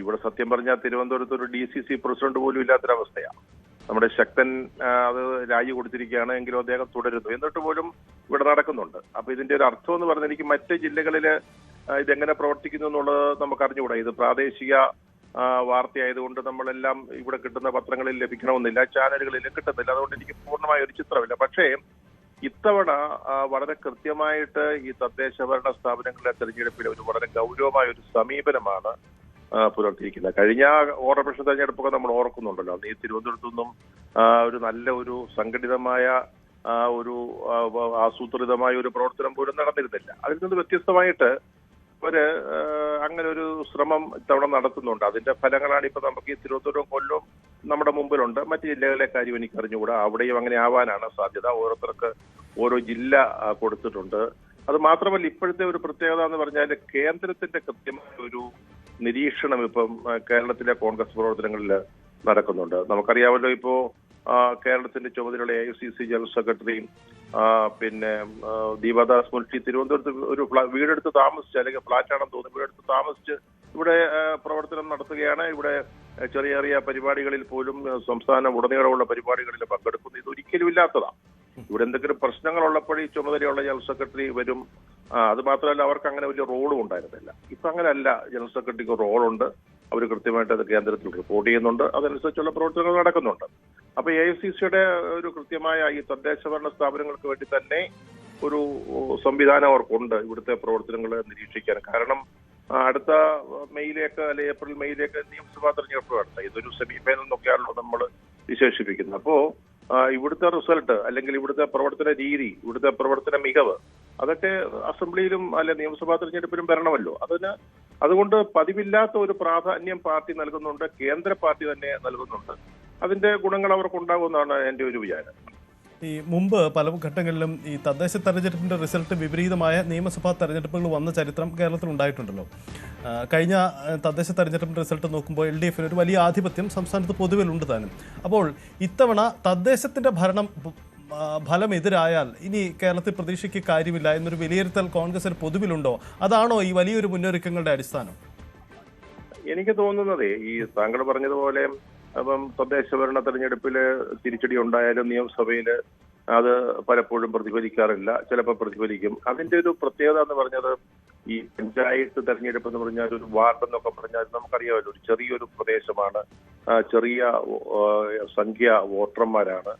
ഇവിടെ സത്യം പറഞ്ഞാൽ തിരുവനന്തപുരത്ത് ഒരു ഡി സി സി പ്രസിഡന്റ് പോലും ഇല്ലാത്തൊരവസ്ഥയാണ് നമ്മുടെ ശക്തൻ അത് രാജി കൊടുത്തിരിക്കുകയാണ് എങ്കിലും അദ്ദേഹം തുടരുന്നു. എന്നിട്ട് പോലും ഇവിടെ നടക്കുന്നുണ്ട്. അപ്പൊ ഇതിന്റെ ഒരു അർത്ഥം എന്ന് പറഞ്ഞാൽ എനിക്ക് മറ്റ് ജില്ലകളിൽ ഇതെങ്ങനെ പ്രവർത്തിക്കുന്നു എന്നുള്ളത് നമുക്ക് അറിഞ്ഞുകൂടാ ഇത് പ്രാദേശിക വാർത്തയായതുകൊണ്ട് നമ്മളെല്ലാം ഇവിടെ കിട്ടുന്ന പത്രങ്ങളിൽ ലഭിക്കണമെന്നില്ല ചാനലുകളിൽ കിട്ടുന്നില്ല. അതുകൊണ്ട് എനിക്ക് പൂർണമായ ഒരു ചിത്രമില്ല. പക്ഷേ ഇത്തവണ വളരെ കൃത്യമായിട്ട് ഈ തദ്ദേശ ഭരണ സ്ഥാപനങ്ങളുടെ തെരഞ്ഞെടുപ്പിൽ ഒരു വളരെ ഗൗരവമായ ഒരു സമീപനമാണ് പുലർത്തിയിരിക്കുന്നത്. കഴിഞ്ഞ ഓർഡർപക്ഷ തെരഞ്ഞെടുപ്പൊക്കെ നമ്മൾ ഓർക്കുന്നുണ്ടല്ലോ. ഈ തിരുവനന്തപുരത്തു നിന്നും ഒരു നല്ല ഒരു സംഘടിതമായ ഒരു ആസൂത്രിതമായ ഒരു പ്രവർത്തനം പോലും നടന്നിരുന്നില്ല. അതിൽ നിന്ന് വ്യത്യസ്തമായിട്ട് ഒരു അങ്ങനെ ഒരു ശ്രമം ഇത്തവണ നടത്തുന്നുണ്ട്. അതിന്റെ ഫലങ്ങളാണ് ഇപ്പൊ നമുക്ക് ഈ തിരുവനന്തപുരം കൊല്ലം നമ്മുടെ മുമ്പിലുണ്ട്. മറ്റ് ജില്ലകളിലെ കാര്യം എനിക്ക് അറിഞ്ഞുകൂടാ അവിടെയും അങ്ങനെ ആവാനാണ് സാധ്യത. ഓരോരുത്തർക്ക് ഓരോ ജില്ല കൊടുത്തിട്ടുണ്ട്. അത് മാത്രമല്ല ഇപ്പോഴത്തെ ഒരു പ്രത്യേകത എന്ന് പറഞ്ഞാൽ കേന്ദ്രത്തിന്റെ കൃത്യമായ ഒരു നിരീക്ഷണം ഇപ്പം കേരളത്തിലെ കോൺഗ്രസ് പ്രവർത്തനങ്ങളിൽ നടക്കുന്നുണ്ട്. നമുക്കറിയാമല്ലോ ഇപ്പോ കേരളത്തിന്റെ ചുമതലയുള്ള A I C C general സെക്രട്ടറിയും പിന്നെ ദീപദാസ് മുൻഷി തിരുവനന്തപുരത്ത് ഒരു വീടെടുത്ത് താമസിച്ച് അല്ലെങ്കിൽ ഫ്ലാറ്റാണെന്ന് തോന്നുന്നു വീടെടുത്ത് താമസിച്ച് ഇവിടെ പ്രവർത്തനം നടത്തുകയാണ്. ഇവിടെ ചെറിയ ചെറിയ പരിപാടികളിൽ പോലും സംസ്ഥാന ഉടനീളമുള്ള പരിപാടികളിൽ പങ്കെടുക്കുന്നു. ഇത് ഒരിക്കലും ഇല്ലാത്തതാണ്. ഇവിടെ എന്തെങ്കിലും പ്രശ്നങ്ങൾ ഉള്ളപ്പോൾ ഈ ചുമതലയുള്ള ജനറൽ സെക്രട്ടറി വരും. അത് മാത്രമല്ല അവർക്ക് അങ്ങനെ വലിയ റോളും ഉണ്ടായിരുന്നില്ല. ഇപ്പൊ അങ്ങനെയല്ല ജനറൽ സെക്രട്ടറിക്ക് റോളുണ്ട്. അവർ കൃത്യമായിട്ട് അത് കേന്ദ്രത്തിൽ റിപ്പോർട്ട് ചെയ്യുന്നുണ്ട്. അതനുസരിച്ചുള്ള പ്രവർത്തനങ്ങൾ നടക്കുന്നുണ്ട്. അപ്പൊ എ ഐ സി സിയുടെ ഒരു കൃത്യമായ ഈ തദ്ദേശ ഭരണ സ്ഥാപനങ്ങൾക്ക് വേണ്ടി തന്നെ ഒരു സംവിധാനം അവർക്കുണ്ട് ഇവിടുത്തെ പ്രവർത്തനങ്ങൾ നിരീക്ഷിക്കാൻ. കാരണം അടുത്ത മെയ്യിലേക്ക് അല്ലെ ഏപ്രിൽ മെയ്യിലേക്ക് നിയമസഭാ തെരഞ്ഞെടുപ്പ് നടത്താം ഇതൊരു സെമി ഫൈനൽ എന്നൊക്കെയാണല്ലോ നമ്മൾ വിശേഷിപ്പിക്കുന്നത്. അപ്പോ ഇവിടുത്തെ റിസൾട്ട് അല്ലെങ്കിൽ ഇവിടുത്തെ പ്രവർത്തന രീതി ഇവിടുത്തെ പ്രവർത്തന മികവ് അതൊക്കെ അസംബ്ലിയിലും അല്ലെ നിയമസഭാ തെരഞ്ഞെടുപ്പിലും വരണമല്ലോ. അതിന് അതുകൊണ്ട് പതിവില്ലാത്ത ഒരു പ്രാധാന്യം പാർട്ടി നൽകുന്നുണ്ട് കേന്ദ്ര പാർട്ടി തന്നെ നൽകുന്നുണ്ട്. അതിന്റെ ഗുണങ്ങൾ അവർക്കുണ്ടാകുമെന്നാണ് എന്റെ ഒരു വിചാരം. ഈ മുമ്പ് പല ഘട്ടങ്ങളിലും ഈ തദ്ദേശ തെരഞ്ഞെടുപ്പിന്റെ റിസൾട്ട് വിപരീതമായ നിയമസഭാ തെരഞ്ഞെടുപ്പുകൾ വന്ന ചരിത്രം കേരളത്തിൽ ഉണ്ടായിട്ടുണ്ടല്ലോ. കഴിഞ്ഞ തദ്ദേശ തെരഞ്ഞെടുപ്പിന്റെ റിസൾട്ട് നോക്കുമ്പോൾ എൽ ഡി എഫിന് ഒരു വലിയ ആധിപത്യം സംസ്ഥാനത്ത് പൊതുവിലുണ്ട് താനും. അപ്പോൾ ഇത്തവണ തദ്ദേശത്തിന്റെ ഭരണം ഫലം എതിരായാൽ ഇനി കേരളത്തിൽ പ്രതീക്ഷയ്ക്ക് കാര്യമില്ല എന്നൊരു വിലയിരുത്തൽ കോൺഗ്രസിന് പൊതുവിലുണ്ടോ? അതാണോ ഈ വലിയൊരു മുന്നൊരുക്കങ്ങളുടെ അടിസ്ഥാനം? എനിക്ക് തോന്നുന്നത് ഈ താങ്കൾ പറഞ്ഞതുപോലെ അപ്പം തദ്ദേശ ഭരണ തെരഞ്ഞെടുപ്പിൽ തിരിച്ചടി ഉണ്ടായാലും നിയമസഭയിൽ അത് പലപ്പോഴും പ്രതിഫലിക്കാറില്ല. ചിലപ്പോൾ പ്രതിഫലിക്കും. അതിന്റെ ഒരു പ്രത്യേകത എന്ന് പറഞ്ഞത് ഈ പഞ്ചായത്ത് തെരഞ്ഞെടുപ്പ് എന്ന് പറഞ്ഞാൽ ഒരു വാർഡ് എന്നൊക്കെ പറഞ്ഞാൽ നമുക്കറിയാമല്ലോ ഒരു ചെറിയൊരു പ്രദേശമാണ്. ചെറിയ സംഖ്യ വോട്ടർമാരാണ്.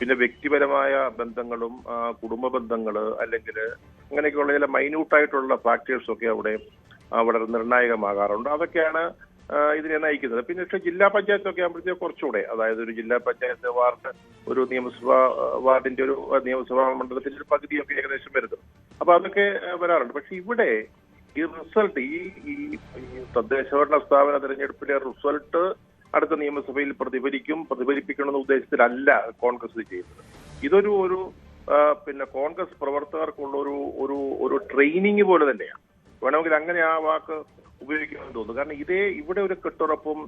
പിന്നെ വ്യക്തിപരമായ ബന്ധങ്ങളും കുടുംബ ബന്ധങ്ങൾ അല്ലെങ്കിൽ അങ്ങനെയൊക്കെയുള്ള ചില മൈന്യൂട്ടായിട്ടുള്ള ഫാക്ടേഴ്സൊക്കെ അവിടെ വളരെ നിർണായകമാകാറുണ്ട്. അതൊക്കെയാണ് ഇതിനെ നയിക്കുന്നത്. പിന്നെ പക്ഷേ ജില്ലാ പഞ്ചായത്തൊക്കെ ആകുമ്പോഴത്തേക്ക് കുറച്ചുകൂടെ അതായത് ഒരു ജില്ലാ പഞ്ചായത്ത് വാർഡ് ഒരു നിയമസഭാ വാർഡിന്റെ ഒരു നിയമസഭാ മണ്ഡലത്തിന്റെ ഒരു പകുതിയൊക്കെ ഏകദേശം വരുന്നു. അപ്പൊ അതൊക്കെ വരാറുണ്ട്. പക്ഷെ ഇവിടെ ഈ റിസൾട്ട് ഈ ഈ തദ്ദേശ ഭരണ സ്ഥാപന തെരഞ്ഞെടുപ്പിലെ റിസൾട്ട് അടുത്ത നിയമസഭയിൽ പ്രതിഫലിക്കും പ്രതിഫലിപ്പിക്കണമെന്ന ഉദ്ദേശത്തിലല്ല കോൺഗ്രസ് ചെയ്യുന്നത്. ഇതൊരു ഒരു പിന്നെ കോൺഗ്രസ് പ്രവർത്തകർക്കുള്ള ഒരു ഒരു ഒരു ട്രെയിനിങ് പോലെ തന്നെയാണ്. വേണമെങ്കിൽ അങ്ങനെ ആ വാക്ക് ഉപയോഗിക്കാമെന്ന് തോന്നുന്നു. കാരണം ഇതേ ഇവിടെ ഒരു കെട്ടുറപ്പും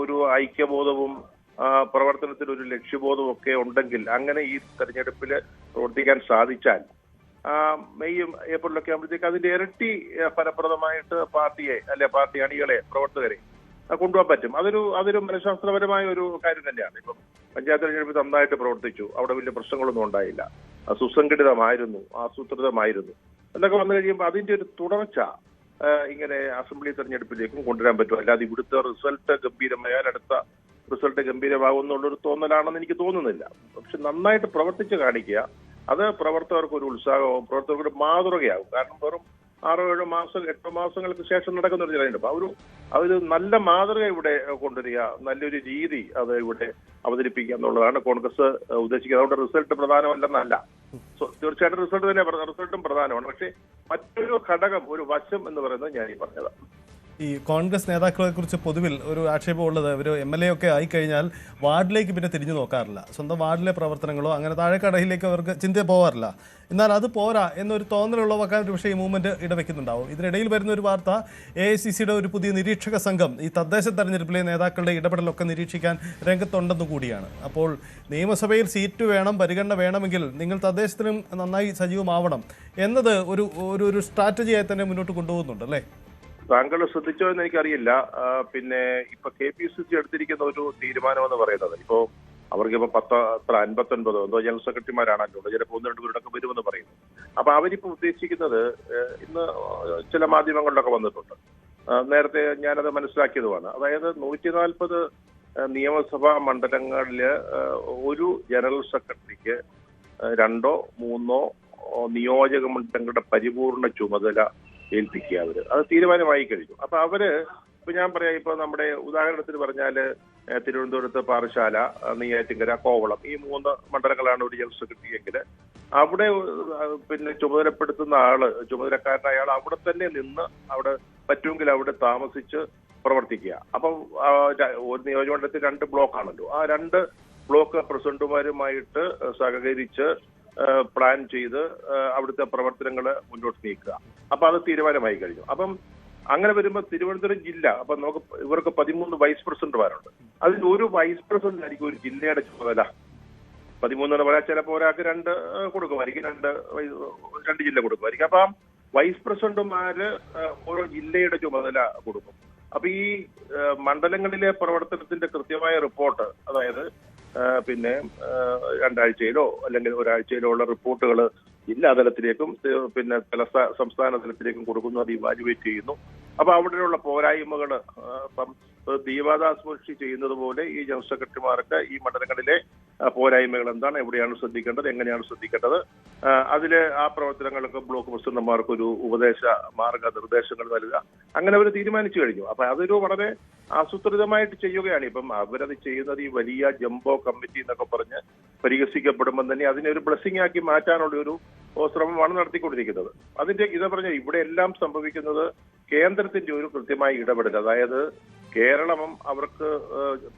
ഒരു ഐക്യബോധവും പ്രവർത്തനത്തിൽ ഒരു ലക്ഷ്യബോധവും ഒക്കെ ഉണ്ടെങ്കിൽ അങ്ങനെ ഈ തെരഞ്ഞെടുപ്പിൽ പ്രവർത്തിക്കാൻ സാധിച്ചാൽ മെയ്യും മെയ് ഏപ്രിലൊക്കെ ആകുമ്പോഴത്തേക്ക് അതിന്റെ ഇരട്ടി ഫലപ്രദമായിട്ട് പാർട്ടിയെ അല്ലെ പാർട്ടി അണികളെ പ്രവർത്തകരെ കൊണ്ടുപോകാൻ പറ്റും. അതൊരു അതൊരു മനഃശാസ്ത്രപരമായ ഒരു കാര്യം തന്നെയാണ്. ഇപ്പം പഞ്ചായത്ത് തെരഞ്ഞെടുപ്പ് നന്നായിട്ട് പ്രവർത്തിച്ചു. അവിടെ വലിയ പ്രശ്നങ്ങളൊന്നും ഉണ്ടായില്ല. സുസംഘടിതമായിരുന്നു ആസൂത്രിതമായിരുന്നു. എന്നൊക്കെ വന്നു കഴിയുമ്പോൾ അതിന്റെ ഒരു തുടർച്ച ഇങ്ങനെ അസംബ്ലി തെരഞ്ഞെടുപ്പിലേക്കും കൊണ്ടുവരാൻ പറ്റും. അല്ലാതെ ഇവിടുത്തെ റിസൾട്ട് ഗംഭീരമായാൽ അടുത്ത റിസൾട്ട് ഗംഭീരമാകുമെന്നുള്ളൊരു തോന്നലാണെന്ന് എനിക്ക് തോന്നുന്നില്ല. പക്ഷെ നന്നായിട്ട് പ്രവർത്തിച്ച് കാണിക്കുക അത് പ്രവർത്തകർക്ക് ഒരു ഉത്സാഹവും പ്രവർത്തകർക്ക് മാതൃകയാകും. കാരണം വെറും ആറോ ഏഴോ മാസം എട്ടോ മാസങ്ങൾക്ക് ശേഷം നടക്കുന്ന ഒരു തെരഞ്ഞെടുപ്പ് ഒരു അതൊരു നല്ല മാതൃക ഇവിടെ കൊണ്ടുവരിക നല്ലൊരു രീതി അത് ഇവിടെ അവതരിപ്പിക്കുക എന്നുള്ളതാണ് കോൺഗ്രസ് ഉദ്ദേശിക്കുന്നത്. അതുകൊണ്ട് റിസൾട്ട് പ്രധാനമല്ലെന്നല്ല. തീർച്ചയായിട്ടും റിസൾട്ട് തന്നെ റിസൾട്ടും പ്രധാനമാണ്. പക്ഷേ മറ്റൊരു ഘടകം ഒരു വശം എന്ന് പറയുന്നത് ഞാൻ ഈ പറഞ്ഞതാണ്. ഈ കോൺഗ്രസ് നേതാക്കളെ കുറിച്ച് പൊതുവിൽ ഒരു ആക്ഷേപം ഉള്ളത് ഒരു എം എൽ എ ഒക്കെ ആയിക്കഴിഞ്ഞാൽ വാർഡിലേക്ക് പിന്നെ തിരിഞ്ഞു നോക്കാറില്ല. സ്വന്തം വാർഡിലെ പ്രവർത്തനങ്ങളോ അങ്ങനെ താഴെക്കടയിലേക്ക് അവർക്ക് ചിന്ത പോകാറില്ല എന്നാൽ അത് പോരാ എന്നൊരു തോന്നലുള്ളവാക്കാൻ ഒരു പക്ഷേ ഈ മൂവ്മെന്റ് ഇടവെക്കുന്നുണ്ടാവും. ഇതിനിടയിൽ വരുന്ന ഒരു വാർത്ത എ ഐ സി സിയുടെ ഒരു പുതിയ നിരീക്ഷക സംഘം ഈ തദ്ദേശ തെരഞ്ഞെടുപ്പിലെ നേതാക്കളുടെ ഇടപെടലൊക്കെ നിരീക്ഷിക്കാൻ രംഗത്തുണ്ടെന്നു കൂടിയാണ്. അപ്പോൾ നിയമസഭയിൽ സീറ്റ് വേണം പരിഗണന വേണമെങ്കിൽ നിങ്ങൾ തദ്ദേശത്തിനും നന്നായി സജീവമാവണം എന്നത് ഒരു ഒരു സ്ട്രാറ്റജിയായി തന്നെ മുന്നോട്ട് കൊണ്ടുപോകുന്നുണ്ട് അല്ലേ? താങ്കൾ ശ്രദ്ധിച്ചോ എന്ന് എനിക്കറിയില്ല. പിന്നെ ഇപ്പൊ കെ പി സി സി എടുത്തിരിക്കുന്ന ഒരു തീരുമാനം എന്ന് പറയുന്നത്. ഇപ്പോ അവർക്ക് ഇപ്പൊ പത്ത് അത്ര അൻപത്തൊൻപതോ എന്തോ ജനറൽ സെക്രട്ടറിമാരാണല്ലോ. ചിലപ്പോൾ ഒന്ന് രണ്ട് പേരുടെ വരുമെന്ന് പറയുന്നു. അപ്പൊ അവരിപ്പോ ഉദ്ദേശിക്കുന്നത് ഇന്ന് ചില മാധ്യമങ്ങളിലൊക്കെ വന്നിട്ടുണ്ട്. നേരത്തെ ഞാനത് മനസ്സിലാക്കിയതുമാണ്. അതായത് നൂറ്റി നാൽപ്പത് നിയമസഭാ മണ്ഡലങ്ങളിൽ ഒരു ജനറൽ സെക്രട്ടറിക്ക് രണ്ടോ മൂന്നോ നിയോജക മണ്ഡലങ്ങളുടെ പരിപൂർണ ചുമതല ഏൽപ്പിക്കുക അവർ അത് തീരുമാനമായി കഴിഞ്ഞു. അപ്പൊ അവർ ഇപ്പൊ ഞാൻ പറയാം ഇപ്പൊ നമ്മുടെ ഉദാഹരണത്തിന് പറഞ്ഞാൽ തിരുവനന്തപുരത്ത് പാറശാല നെയ്യാറ്റിങ്കര കോവളം ഈ മൂന്ന് മണ്ഡലങ്ങളാണ് ഒരു ജനറൽ സെക്രട്ടറി അവിടെ പിന്നെ ചുമതലപ്പെടുത്തുന്ന ആൾ ചുമതലക്കാരനായ ആൾ അവിടെ തന്നെ നിന്ന് അവിടെ പറ്റുമെങ്കിൽ അവിടെ താമസിച്ച് പ്രവർത്തിക്കുക. അപ്പം ഒരു നിയോജകമണ്ഡലത്തിൽ രണ്ട് ബ്ലോക്കാണല്ലോ. ആ രണ്ട് ബ്ലോക്ക് പ്രസിഡന്റുമാരുമായിട്ട് സഹകരിച്ച് പ്ലാൻ ചെയ്ത് അവിടുത്തെ പ്രവർത്തനങ്ങൾ മുന്നോട്ട് നീക്കുക. അപ്പൊ അത് തീരുമാനമായി കഴിഞ്ഞു. അപ്പം അങ്ങനെ വരുമ്പോൾ തിരുവനന്തപുരം ജില്ല അപ്പൊ നമുക്ക് ഇവർക്ക് പതിമൂന്ന് വൈസ് പ്രസിഡന്റുമാരുണ്ട്. അതിൽ ഒരു വൈസ് പ്രസിഡന്റ് ആയിരിക്കും ഒരു ജില്ലയുടെ ചുമതല. പതിമൂന്നെണ്ണം പറയാൻ ചിലപ്പോൾ ഒരാൾക്ക് രണ്ട് കൊടുക്കുമായിരിക്കും. രണ്ട് രണ്ട് ജില്ല കൊടുക്കുമായിരിക്കും. അപ്പം വൈസ് പ്രസിഡന്റുമാര് ഓരോ ജില്ലയുടെ ചുമതല കൊടുക്കും. അപ്പൊ ഈ മണ്ഡലങ്ങളിലെ പ്രവർത്തനത്തിന്റെ കൃത്യമായ റിപ്പോർട്ട് അതായത് പിന്നെ രണ്ടാഴ്ചയിലോ അല്ലെങ്കിൽ ഒരാഴ്ചയിലോ ഉള്ള റിപ്പോർട്ടുകൾ ജില്ലാതലത്തിലേക്കും പിന്നെ തലസ്ഥാ- സംസ്ഥാന തലത്തിലേക്കും കൊടുക്കുന്നു അത് ഇവാലുവേറ്റ് ചെയ്യുന്നു. അപ്പൊ അവിടെയുള്ള പോരായ്മകൾ ഇപ്പം ദീപാദാസ് മുഷി ചെയ്യുന്നത് പോലെ ഈ ജനറൽ സെക്രട്ടറിമാർക്ക് ഈ മണ്ഡലങ്ങളിലെ പോരായ്മകൾ എന്താണ് എവിടെയാണ് ശ്രദ്ധിക്കേണ്ടത് എങ്ങനെയാണ് ശ്രദ്ധിക്കേണ്ടത് അതിൽ ആ പ്രവർത്തനങ്ങൾക്ക് ബ്ലോക്ക് പ്രസിഡന്റുമാർക്ക് ഒരു ഉപദേശ മാർഗനിർദ്ദേശങ്ങൾ നൽകുക അങ്ങനെ അവർ തീരുമാനിച്ചു കഴിഞ്ഞു. അപ്പൊ അതൊരു വളരെ ആസൂത്രിതമായിട്ട് ചെയ്യുകയാണ്. ഇപ്പം അവരത് ചെയ്യുന്നത് ഈ വലിയ ജംബോ കമ്മിറ്റി എന്നൊക്കെ പറഞ്ഞ് പരിഹസിക്കപ്പെടുമ്പോൾ തന്നെ അതിനെ ഒരു ബ്ലെസ്സിംഗ് ആക്കി മാറ്റാനുള്ള ഒരു ശ്രമമാണ് നടത്തിക്കൊണ്ടിരിക്കുന്നത്. അതിന്റെ ഇത് പറഞ്ഞ ഇവിടെ എല്ലാം സംഭവിക്കുന്നത് കേന്ദ്രത്തിന്റെ ഒരു കൃത്യമായ ഇടപെടൽ അതായത് കേരളവും അവർക്ക്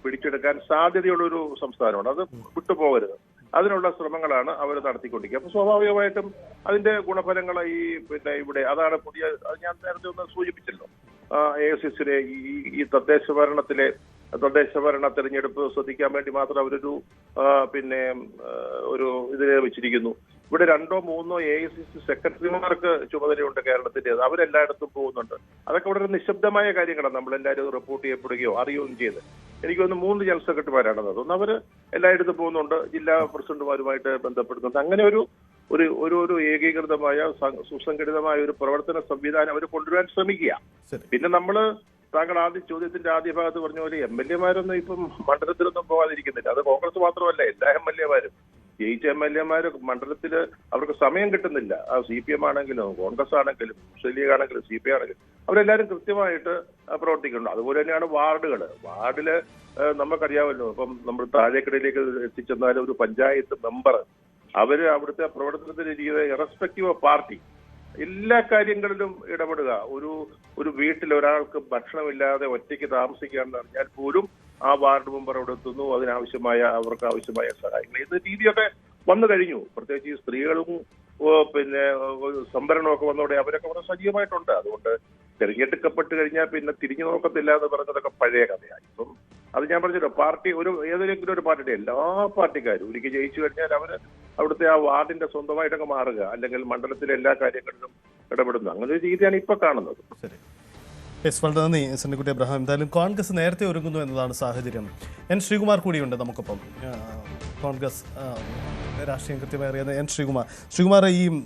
പിടിച്ചെടുക്കാൻ സാധ്യതയുള്ള ഒരു സംസ്ഥാനമാണ്. അത് വിട്ടുപോകരുത്. അതിനുള്ള ശ്രമങ്ങളാണ് അവർ നടത്തിക്കൊണ്ടിരിക്കുക. അപ്പൊ സ്വാഭാവികമായിട്ടും അതിന്റെ ഗുണഫലങ്ങൾ ഈ പിന്നെ ഇവിടെ അതാണ് പുതിയ ഞാൻ നേരത്തെ ഒന്ന് സൂചിപ്പിച്ചല്ലോ. എ എസ് എസിലെ ഈ ഈ തദ്ദേശ ഭരണത്തിലെ തദ്ദേശ ഭരണ തെരഞ്ഞെടുപ്പ് ശ്രദ്ധിക്കാൻ വേണ്ടി മാത്രം അവരൊരു പിന്നെ ഒരു ഇതിനെ വെച്ചിരിക്കുന്നു. ഇവിടെ രണ്ടോ മൂന്നോ എ ഐ സി സി സെക്രട്ടറിമാർക്ക് ചുമതലയുണ്ട് കേരളത്തിന്റെ അവരെല്ലായിടത്തും പോകുന്നുണ്ട്. അതൊക്കെ വളരെ നിശബ്ദമായ കാര്യങ്ങളാണ്. നമ്മളെല്ലാവരും റിപ്പോർട്ട് ചെയ്യപ്പെടുകയോ അറിയുകയും ചെയ്ത്. എനിക്ക് തോന്നുന്നു മൂന്ന് ജനറൽ സെക്രട്ടറിമാരാണ് ഒന്ന് അവർ എല്ലായിടത്തും പോകുന്നുണ്ട്. ജില്ലാ പ്രസിഡന്റുമാരുമായിട്ട് ബന്ധപ്പെടുന്നുണ്ട്. അങ്ങനെ ഒരു ഒരു ഒരു ഒരു ഏകീകൃതമായ സുസംഘടിതമായ ഒരു പ്രവർത്തന സംവിധാനം അവർ കൊണ്ടുവരാൻ ശ്രമിക്കുക. പിന്നെ നമ്മൾ താങ്കൾ ആദ്യ ചോദ്യത്തിന്റെ ആദ്യ ഭാഗത്ത് പറഞ്ഞ പോലെ എം എൽ എമാരൊന്നും ഇപ്പം മണ്ഡലത്തിലൊന്നും പോകാതിരിക്കുന്നില്ല. അത് കോൺഗ്രസ് മാത്രമല്ല. എല്ലാ എം എൽ എമാരും ജയിച്ച എം എൽ എമാര് മണ്ഡലത്തിൽ അവർക്ക് സമയം കിട്ടുന്നില്ല. ആ സി പി എം ആണെങ്കിലും കോൺഗ്രസ് ആണെങ്കിലും മുസ്ലിം ലീഗ് ആണെങ്കിലും സി പി ആണെങ്കിലും അവരെല്ലാവരും കൃത്യമായിട്ട് പ്രവർത്തിക്കുന്നുണ്ട്. അതുപോലെ തന്നെയാണ് വാർഡുകൾ വാർഡിൽ നമുക്കറിയാമല്ലോ ഇപ്പം നമ്മൾ താഴേക്കടയിലേക്ക് എത്തിച്ചെന്നാൽ ഒരു പഞ്ചായത്ത് മെമ്പർ അവർ അവിടുത്തെ പ്രവർത്തനത്തിന്റെ രീതി ഇറസ്പെക്റ്റീവ് ഓഫ് പാർട്ടി എല്ലാ കാര്യങ്ങളിലും ഇടപെടുക. ഒരു ഒരു വീട്ടിൽ ഒരാൾക്ക് ഭക്ഷണമില്ലാതെ ഒറ്റയ്ക്ക് താമസിക്കാൻ അറിഞ്ഞാൽ പോലും ആ വാർഡ് മെമ്പർ അവിടെ എത്തുന്നു. അതിനാവശ്യമായ അവർക്ക് ആവശ്യമായ സഹായങ്ങൾ. ഇത് രീതിയൊക്കെ വന്നു കഴിഞ്ഞു. പ്രത്യേകിച്ച് ഈ സ്ത്രീകളും പിന്നെ സംവരണമൊക്കെ വന്നതോടെ അവരൊക്കെ വളരെ സജീവമായിട്ടുണ്ട്. അതുകൊണ്ട് തിരഞ്ഞെടുക്കപ്പെട്ട് കഴിഞ്ഞാൽ പിന്നെ തിരിഞ്ഞു നോക്കത്തില്ല എന്ന് പറഞ്ഞതൊക്കെ പഴയ കഥയാണ്. ഇപ്പം അത് ഞാൻ പറഞ്ഞല്ലോ പാർട്ടി ഒരു ഏതെങ്കിലും ഒരു പാർട്ടിയുടെ എല്ലാ പാർട്ടിക്കാരും ഒരിക്കൽ ജയിച്ചു കഴിഞ്ഞാൽ അവർ അവിടുത്തെ ആ വാർഡിന്റെ സ്വന്തമായിട്ടൊക്കെ മാറുക. അല്ലെങ്കിൽ മണ്ഡലത്തിലെ എല്ലാ കാര്യങ്ങളിലും ഇടപെടുന്നു. അങ്ങനെ ഒരു രീതിയാണ് ഇപ്പൊ കാണുന്നത്. യെസ് വളരെ നന്ദി സണ്ണിക്കുട്ടി അബ്രഹാം. എന്തായാലും കോൺഗ്രസ് നേരത്തെ ഒരുങ്ങുന്നു എന്നതാണ് സാഹചര്യം. എൻ ശ്രീകുമാർ കൂടിയുണ്ട് നമുക്കൊപ്പം. കോൺഗ്രസ് രാഷ്ട്രീയം കൃത്യമായി അറിയാവുന്ന എൻ ശ്രീകുമാർ. ശ്രീകുമാർ ഈ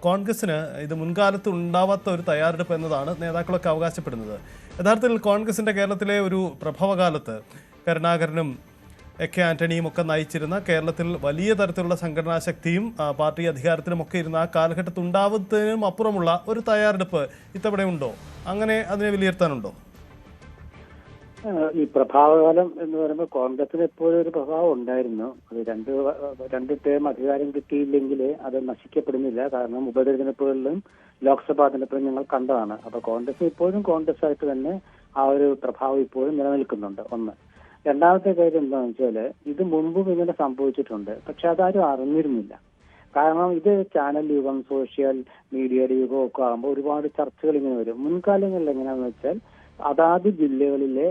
കോൺഗ്രസ്സിന് ഇത് മുൻകാലത്ത് ഉണ്ടാവാത്ത ഒരു തയ്യാറെടുപ്പ് എന്നതാണ് നേതാക്കളൊക്കെ അവകാശപ്പെടുന്നത്. യഥാർത്ഥത്തിൽ കോൺഗ്രസിന്റെ കേരളത്തിലെ ഒരു പ്രഭവകാലത്ത് കരുണാകരനും എ കെ ആന്റണിയും ഒക്കെ നയിച്ചിരുന്ന കേരളത്തിൽ വലിയ തരത്തിലുള്ള സംഘടനാ ശക്തിയും പാർട്ടി അധികാരത്തിലും ഒക്കെ ഇരുന്ന ആ കാലഘട്ടത്തിൽ ഉണ്ടാവുന്നതിനും അപ്പുറമുള്ള ഒരു തയ്യാറെടുപ്പ് ഇത്തവണ ഉണ്ടോ അങ്ങനെ അതിനെ വിലയിരുത്താനുണ്ടോ? ഈ പ്രഭാവകാലം എന്ന് പറയുമ്പോൾ കോൺഗ്രസിന് എപ്പോഴും ഒരു പ്രഭാവം ഉണ്ടായിരുന്നു. അത് രണ്ട് രണ്ട് ടേം അധികാരം കിട്ടിയില്ലെങ്കിൽ അത് നശിക്കപ്പെടുന്നില്ല. കാരണം ഉപതെരഞ്ഞെടുപ്പുകളിലും ലോക്സഭാ തെരഞ്ഞെടുപ്പിലും ഞങ്ങൾ കണ്ടതാണ്. അപ്പൊ കോൺഗ്രസ് ഇപ്പോഴും കോൺഗ്രസ് ആയിട്ട് തന്നെ ആ ഒരു പ്രഭാവം ഇപ്പോഴും നിലനിൽക്കുന്നുണ്ട്. ഒന്ന്. രണ്ടാമത്തെ കാര്യം എന്താണെന്ന് വെച്ചാൽ ഇത് മുൻപും ഇങ്ങനെ സംഭവിച്ചിട്ടുണ്ട്. പക്ഷെ അതാരും അറിഞ്ഞിരുന്നില്ല. കാരണം ഇത് ചാനൽ യുഗം സോഷ്യൽ മീഡിയയുടെ യുഗം ഒക്കെ ആകുമ്പോൾ ഒരുപാട് ചർച്ചകൾ ഇങ്ങനെ വരും. മുൻകാലങ്ങളിൽ എങ്ങനെയാണെന്ന് വെച്ചാൽ അതാത് ജില്ലകളിലെ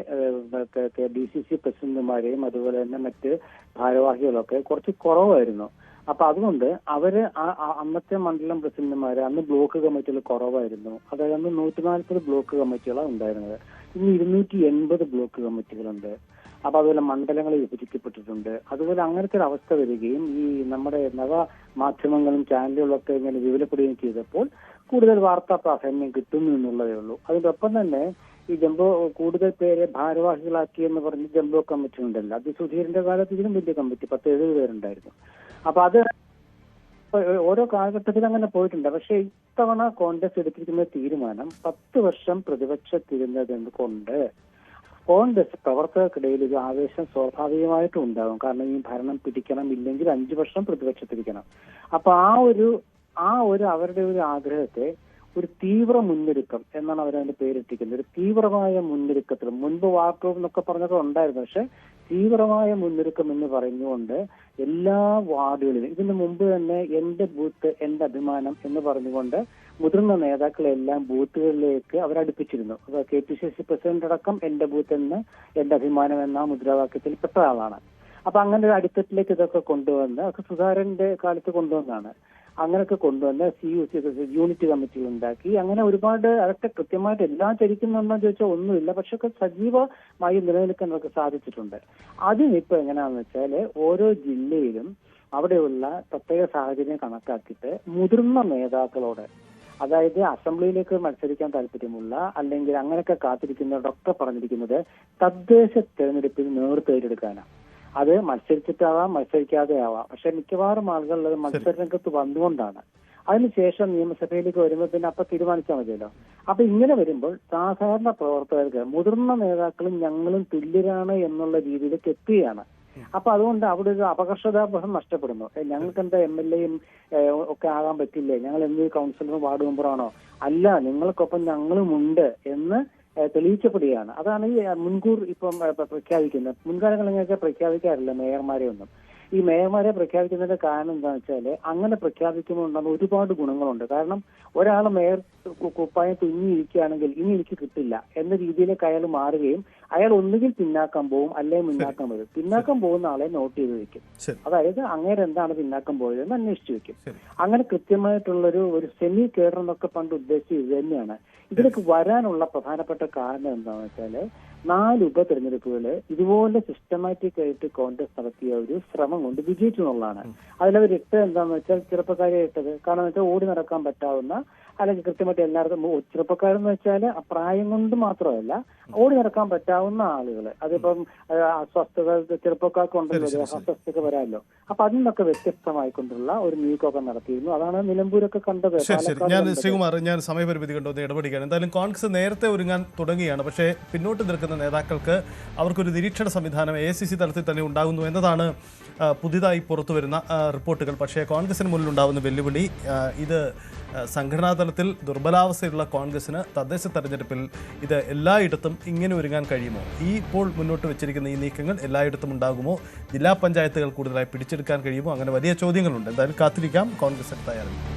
ഡി സി സി പ്രസിഡന്റുമാരെയും അതുപോലെ തന്നെ മറ്റ് ഭാരവാഹികളൊക്കെ കുറച്ച് കുറവായിരുന്നു. അപ്പൊ അതുകൊണ്ട് അവർ അന്നത്തെ മണ്ഡലം പ്രസിഡന്റുമാര് അന്ന് ബ്ലോക്ക് കമ്മിറ്റികൾ കുറവായിരുന്നു. അതായത് അന്ന് നൂറ്റി നാൽപ്പത് ബ്ലോക്ക് കമ്മിറ്റികളാണ് ഉണ്ടായിരുന്നത്. ഇന്ന് ഇരുന്നൂറ്റി എൺപത് ബ്ലോക്ക് കമ്മിറ്റികളുണ്ട്. അപ്പൊ അതുപോലെ മണ്ഡലങ്ങൾ വിഭജിക്കപ്പെട്ടിട്ടുണ്ട്. അതുപോലെ അങ്ങനത്തെ ഒരു അവസ്ഥ വരികയും ഈ നമ്മുടെ നവ മാധ്യമങ്ങളും ചാനലുകളും ഒക്കെ ഇങ്ങനെ വിപുലപ്പെടുകയും ചെയ്തപ്പോൾ കൂടുതൽ വാർത്താ പ്രാധാന്യം കിട്ടുന്നു എന്നുള്ളതേ ഉള്ളൂ. അതിനൊപ്പം തന്നെ ഈ ജംബോ കൂടുതൽ പേരെ ഭാരവാഹികളാക്കി എന്ന് പറഞ്ഞ് ജംബോ കമ്മിറ്റി ഉണ്ടല്ലോ. അത് സുധീറിന്റെ കാലത്ത് ഇതിനും വലിയ കമ്മിറ്റി പത്ത് എഴുപത് പേരുണ്ടായിരുന്നു. അപ്പൊ അത് ഓരോ കാലഘട്ടത്തിൽ അങ്ങനെ പോയിട്ടുണ്ട്. പക്ഷെ ഇത്തവണ കോൺഗ്രസ് എടുത്തിരിക്കുന്ന തീരുമാനം പത്ത് വർഷം പ്രതിപക്ഷത്തിരുന്നത് കൊണ്ട് കോൺഗ്രസ് പ്രവർത്തകർക്കിടയിൽ ഒരു ആവേശം സ്വാഭാവികമായിട്ടും ഉണ്ടാകും. കാരണം ഈ ഭരണം പിടിക്കണം ഇല്ലെങ്കിൽ അഞ്ചു വർഷം പ്രതിപക്ഷത്തിരിക്കണം. അപ്പൊ ആ ഒരു ആ ഒരു അവരുടെ ഒരു ആഗ്രഹത്തെ ഒരു തീവ്ര മുന്നൊരുക്കം എന്നാണ് അവരതിന്റെ പേരിട്ടിരിക്കുന്നത്. ഒരു തീവ്രമായ മുന്നൊരുക്കത്തിൽ മുൻപ് വാർത്തകൾ എന്നൊക്കെ പറഞ്ഞൊക്കെ ഉണ്ടായിരുന്നു. പക്ഷെ തീവ്രമായ മുന്നൊരുക്കം എന്ന് പറഞ്ഞുകൊണ്ട് എല്ലാ വാർഡുകളിലും ഇതിനു മുമ്പ് തന്നെ എന്റെ ബൂത്ത് എന്റെ അഭിമാനം എന്ന് പറഞ്ഞുകൊണ്ട് മുതിർന്ന നേതാക്കളെല്ലാം ബൂത്തുകളിലേക്ക് അവരടുപ്പിച്ചിരുന്നു. K P C C president അടക്കം എന്റെ ബൂത്ത് എന്ന് എന്റെ അഭിമാനം എന്ന മുദ്രാവാക്യത്തിൽ പെട്ട ആളാണ്. അപ്പൊ അങ്ങനെ ഒരു അടിത്തട്ടിലേക്ക് ഇതൊക്കെ കൊണ്ടുവന്ന് ഒക്കെ സുധാകരന്റെ കാലത്ത് കൊണ്ടുവന്നാണ് അങ്ങനെയൊക്കെ കൊണ്ടുവന്ന് സി യു സി യൂണിറ്റ് കമ്മിറ്റികൾ ഉണ്ടാക്കി. അങ്ങനെ ഒരുപാട് അതൊക്കെ കൃത്യമായിട്ട് എല്ലാം ചരിക്കുന്നുണ്ടോ ചോദിച്ചാൽ ഒന്നുമില്ല. പക്ഷെ ഒക്കെ സജീവമായി നിലനിൽക്കാൻ അവർക്ക് സാധിച്ചിട്ടുണ്ട്. അതിനിപ്പോ എങ്ങനെയാണെന്ന് വെച്ചാൽ ഓരോ ജില്ലയിലും അവിടെയുള്ള പ്രത്യേക സാഹചര്യം കണക്കാക്കിയിട്ട് മുതിർന്ന നേതാക്കളോട് അതായത് അസംബ്ലിയിലേക്ക് മത്സരിക്കാൻ താല്പര്യമുള്ള അല്ലെങ്കിൽ അങ്ങനെയൊക്കെ കാത്തിരിക്കുന്നവരൊക്കെ പറഞ്ഞിരിക്കുന്നത് തദ്ദേശ തെരഞ്ഞെടുപ്പിൽ നേതൃത്വം അത് മത്സരിച്ചിട്ടാവാം മത്സരിക്കാതെ ആവാം പക്ഷെ മിക്കവാറും ആളുകൾ അത് മത്സര രംഗത്ത് വന്നുകൊണ്ടാണ്. അതിനുശേഷം നിയമസഭയിലേക്ക് വരുമ്പോൾ പിന്നെ അപ്പൊ തീരുമാനിച്ചാൽ മതിയല്ലോ. അപ്പൊ ഇങ്ങനെ വരുമ്പോൾ സാധാരണ പ്രവർത്തകർക്ക് മുതിർന്ന നേതാക്കളും ഞങ്ങളും തുല്യരാണ് എന്നുള്ള രീതിയിലേക്ക് എത്തുകയാണ് അപ്പൊ അതുകൊണ്ട് അവിടെ ഒരു അപകർഷതാബോധം നഷ്ടപ്പെടുന്നു. ഞങ്ങൾക്ക് എന്താ എം എൽ എയും ഒക്കെ ആകാൻ പറ്റില്ലേ? ഞങ്ങൾ എന്ത് കൗൺസിലറും വാർഡ് മെമ്പറാണോ അല്ല നിങ്ങൾക്കൊപ്പം ഞങ്ങളും ഉണ്ട് എന്ന് തെളിയിക്കപ്പെടുകയാണ് അതാണ് ഈ മുൻകൂർ ഇപ്പം പ്രഖ്യാപിക്കുന്നത്. മുൻകാലങ്ങളിൽ പ്രഖ്യാപിക്കാറില്ല മേയർമാരെ ഒന്നും ഈ മേയർമാരെ പ്രഖ്യാപിക്കുന്നതിന്റെ കാരണം എന്താണെന്ന് വെച്ചാൽ അങ്ങനെ പ്രഖ്യാപിക്കുമ്പോൾ ഉണ്ടാകുന്ന ഒരുപാട് ഗുണങ്ങളുണ്ട്. കാരണം ഒരാൾ മേയർ കുപ്പായം തുന്നിയിരിക്കുകയാണെങ്കിൽ ഇനി എനിക്ക് കിട്ടില്ല എന്ന രീതിയിലേക്ക് അയാൾ മാറുകയും അയാൾ ഒന്നുകിൽ പിന്നാക്കം പോകും അല്ലെങ്കിൽ മുന്നാക്കം പോകും പിന്നാക്കം പോകുന്ന ആളെ നോട്ട് ചെയ്ത് വെക്കും. അതായത് അങ്ങേര് എന്താണ് പിന്നാക്കം പോയതെന്ന് അന്വേഷിച്ചു വെക്കും. അങ്ങനെ കൃത്യമായിട്ടുള്ളൊരു ഒരു സെമി കേഡർ എന്നൊക്കെ പണ്ട് ഉദ്ദേശിച്ചത് ഇത് തന്നെയാണ്. ഇതിലേക്ക് വരാനുള്ള പ്രധാനപ്പെട്ട കാരണം എന്താണെന്ന് വെച്ചാൽ നാല് ഉപതെരഞ്ഞെടുപ്പുകൾ ഇതുപോലെ സിസ്റ്റമാറ്റിക് ആയിട്ട് കോൺഗ്രസ് നടത്തിയ ഒരു ശ്രമം കൊണ്ട് വിജയിച്ചു എന്നുള്ളതാണ്. അതിലവർ ഇട്ടത് എന്താണെന്ന് വെച്ചാൽ ചെറുപ്പക്കാരെ ഇട്ടത്. കാരണം വെച്ചാൽ ഓടി നടക്കാൻ പറ്റാവുന്ന അല്ലെങ്കിൽ കൃത്യമായിട്ട് എല്ലാവർക്കും ചെറുപ്പക്കാരെന്ന് വെച്ചാൽ പ്രായം കൊണ്ട് മാത്രമല്ല ഓടി നടക്കാൻ പറ്റാവുന്ന ആളുകൾ അതിപ്പം അസ്വസ്ഥത ചെറുപ്പക്കാർക്ക് ഉണ്ടല്ലോ. അസ്വസ്ഥത വരാമല്ലോ. അപ്പൊ അതിൽ നിന്നൊക്കെ വ്യത്യസ്തമായിക്കൊണ്ടുള്ള ഒരു നീക്കമൊക്കെ നടത്തിയിരുന്നു. അതാണ് നിലമ്പൂരൊക്കെ കണ്ടത്. ഞാൻ. ശ്രീകുമാർ ഞാൻ സമയപരിമിതി കണ്ടു ഇടപെടിക്കുകയാണ് എന്തായാലും കോൺഗ്രസ് നേരത്തെ ഒരുങ്ങാൻ തുടങ്ങിയാണ് പക്ഷേ പിന്നോട്ട് നിൽക്കുന്ന നേതാക്കൾക്ക് അവർക്കൊരു നിരീക്ഷണ സംവിധാനം എ സി സി തലത്തിൽ തന്നെ ഉണ്ടാകുന്നു എന്നതാണ് പുതിയതായി പുറത്തു വരുന്ന റിപ്പോർട്ടുകൾ. പക്ഷേ കോൺഗ്രസിന് മുന്നിലുണ്ടാകുന്ന വെല്ലുവിളി ഇത് സംഘടനാ തലത്തിൽ ദുർബലാവസ്ഥയുള്ള കോൺഗ്രസിന് തദ്ദേശ തെരഞ്ഞെടുപ്പിൽ ഇത് എല്ലായിടത്തും ഇങ്ങനെ ഒരുങ്ങാൻ കഴിയുമോ? ഈ ഇപ്പോൾ മുന്നോട്ട് വെച്ചിരിക്കുന്ന ഈ നീക്കങ്ങൾ എല്ലായിടത്തും ഉണ്ടാകുമോ? ജില്ലാ പഞ്ചായത്തുകൾ കൂടുതലായി പിടിച്ചെടുക്കാൻ കഴിയുമോ? അങ്ങനെ വലിയ ചോദ്യങ്ങളുണ്ട്. എന്തായാലും കാത്തിരിക്കാം. കോൺഗ്രസ് തയ്യാറാണ്